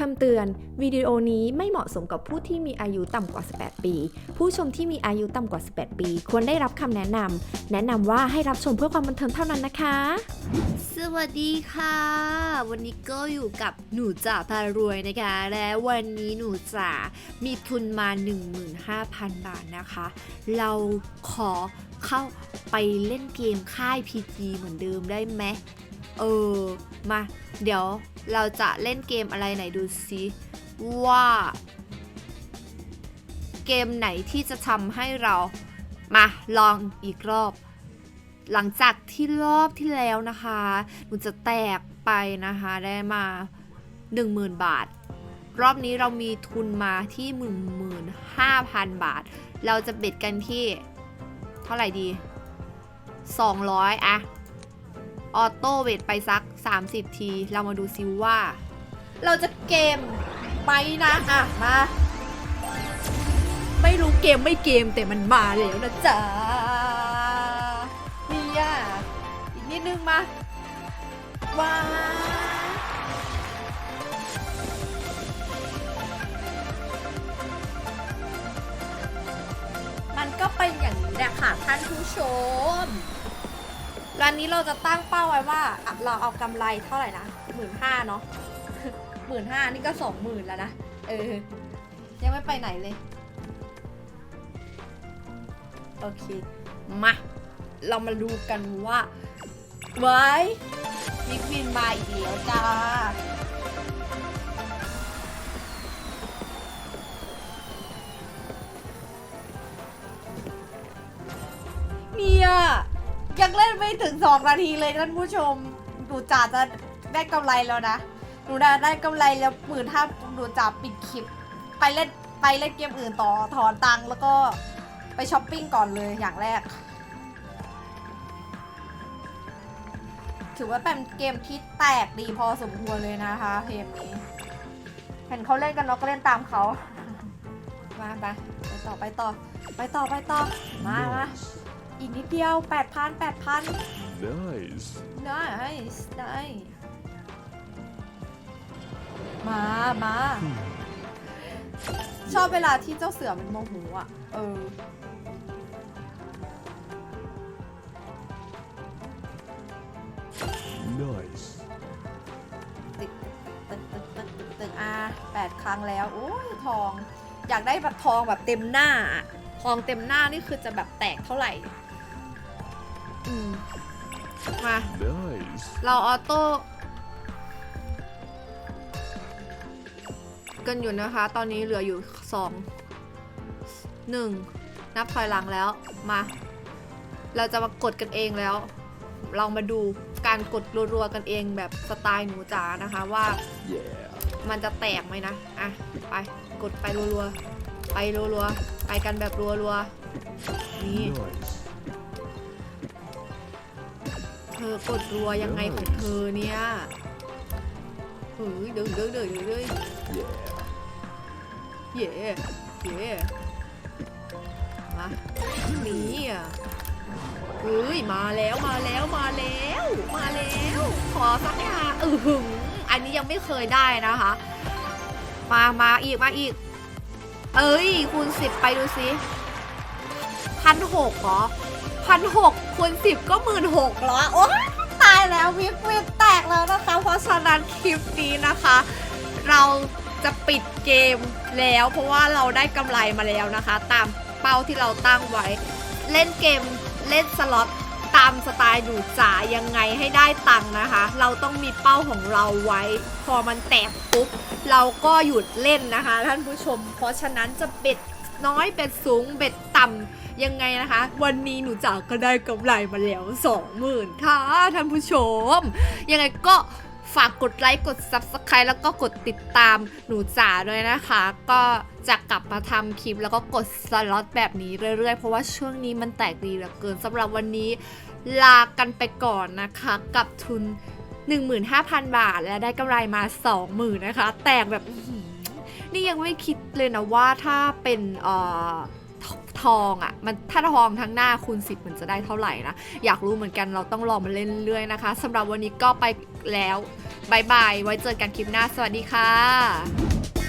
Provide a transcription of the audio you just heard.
คำเตือน วิดีโอนี้ไม่เหมาะสมกับผู้ที่มีอายุต่ำกว่า 18 ปี ผู้ชมที่มีอายุต่ำกว่า 18 ปี ควรได้รับคำแนะนำ แนะนำว่าให้รับชมเพื่อความบันเทิงเท่านั้นนะคะ สวัสดีค่ะ วันนี้ก็อยู่กับหนูจ่าพารวยนะคะ และวันนี้หนูจ่ามีทุนมา 15,000 บาทนะคะ เราขอเข้าไปเล่นเกมค่าย PG เหมือนเดิมได้ไหมเออ มา เดี๋ยว เราจะเล่นเกมอะไรไหนดูซิว่า เกมไหนที่จะทำให้เรามาลองอีกรอบ หลังจากที่รอบที่แล้วนะคะหนูจะแตกไปนะคะได้มา 10,000 บาท รอบนี้เรามีทุนมาที่ 15,000 บาท เราจะเบ็ดกันที่เท่าไหร่ดี 200อะ ออโต้เวทไปสัก 30 ที เรามาดูซิว่า เราจะเกมไหมนะ อะ มา ไม่รู้เกมไม่เกมแต่มันมาแล้วนะจ๊ะนี่อะอีกนิดนึงมา ว้ามันก็เป็นอย่างนี้แหละค่ะท่านผู้ชม ร้านนี้เราจะตั้งเป้าไว้ว่าเราเอากำไรเท่าไหร่นะหมื่นห้าเนาะหมื่นห้านี่ก็สองหมื่นแล้วนะ เออ ยังไม่ไปไหนเลย โอเค มา เรามาดูกันว่า ไว้มิกวินมาอีกแล้วจ้า ยังเล่นไม่ถึง2นาทีเลยท่านผู้ชมดูจ่าจะได้กำไรแล้วนะหนูได้ได้กำไรแล้วหมื่นถ้าดูจ่าปิดคลิป ไปเล่นไปเล่นเกมอื่นต่อถอนตังค์แล้วก็ไปช้อปปิ้งก่อนเลยอย่างแรก ถือว่าเป็นเกมที่แตกดีพอสมควรเลยนะคะเกมนี้เห็นเขาเล่นกันเราก็เล่นตามเขามาไปไปต่อไปต่อไปต่อไปต่อมามา อีกนิดเดียวแปดพันแปดพัน Nice. ได้ได้มามาชอบเวลาที่เจ้าเสือมันโมโหอะ เออ Nice. ตึกตึกตึกตึกตึกตึกอะแปดครั้งแล้ว โอ้ยทอง อยากได้แบบทองแบบเต็มหน้าอะทองเต็มหน้านี่คือจะแบบแตกเท่าไหร่ อืมมา Nice. เราออโต้กันอยู่นะคะ ตอนนี้เหลืออยู่สองหนึ่งนับถอยหลังแล้วมา เราจะมากดกันเองแล้วเรามาดูการกดรัวๆกันเองแบบสไตล์หนูจ๋านะคะว่า Yeah. มันจะแตกไหมนะ อะ ไป กดไปรัวๆ ไปรัวๆ ไปกันแบบรัวๆ นี่ Nice. ธอกดรัวยังไงของเธอเนี่ยเฮ้ยเดือดเดือดเดือดเดือดเย่เย่มานี่อะเฮ้ยมาแล้วมาแล้วมาแล้ว มาแล้ว ขอสักอย่างอือหึงอันนี้ยังไม่เคยได้นะคะ มามาอีกมาอีก เอ้ยคูณสิบไปดูสิพันหกเหรอ พันหกคูณสิบก็หมื่นหกเหรอโอ๊ยตายแล้ววิบวิบแตกแล้วนะคะ เพราะฉะนั้นคลิปนี้นะคะ เราจะปิดเกมแล้ว เพราะว่าเราได้กำไรมาแล้วนะคะ ตามเป้าที่เราตั้งไว้ เล่นเกมเล่นสล็อตตามสไตล์ดูจ๋ายังไงให้ได้ตังค์นะคะ เราต้องมีเป้าของเราไว้ พอมันแตกปุ๊บ เราก็หยุดเล่นนะคะ ท่านผู้ชม เพราะฉะนั้นจะเบ็ด น้อยเบ็ดสูงเบ็ดต่ำยังไงนะคะ วันนี้หนูจ๋าก็ได้กำไรมาแล้ว20,000ค่ะท่านผู้ชม ยังไงก็ฝากกดไลค์กด Subscribe แล้วก็กดติดตามหนูจ๋าด้วยนะคะ ก็จะกลับมาทำคลิปแล้วก็กดสล็อตแบบนี้เรื่อยๆ เพราะว่าช่วงนี้มันแตกดีเหลือเกินสำหรับวันนี้ลากันไปก่อนนะคะ กับทุน 15,000 บาทและได้กำไรมา 20,000นะคะ แตกแบบ นี่ยังไม่คิดเลยนะว่าถ้าเป็นเอ่อทองอะ่ะมันถ้าทองทั้งหน้าคูณ10 มันจะได้เท่าไหร่นะ อยากรู้เหมือนกันเราต้องลองมาเล่นเรื่อยนะคะสำหรับวันนี้ก็ไปแล้วบายบายไว้เจอกันคลิปหน้าสวัสดีค่ะ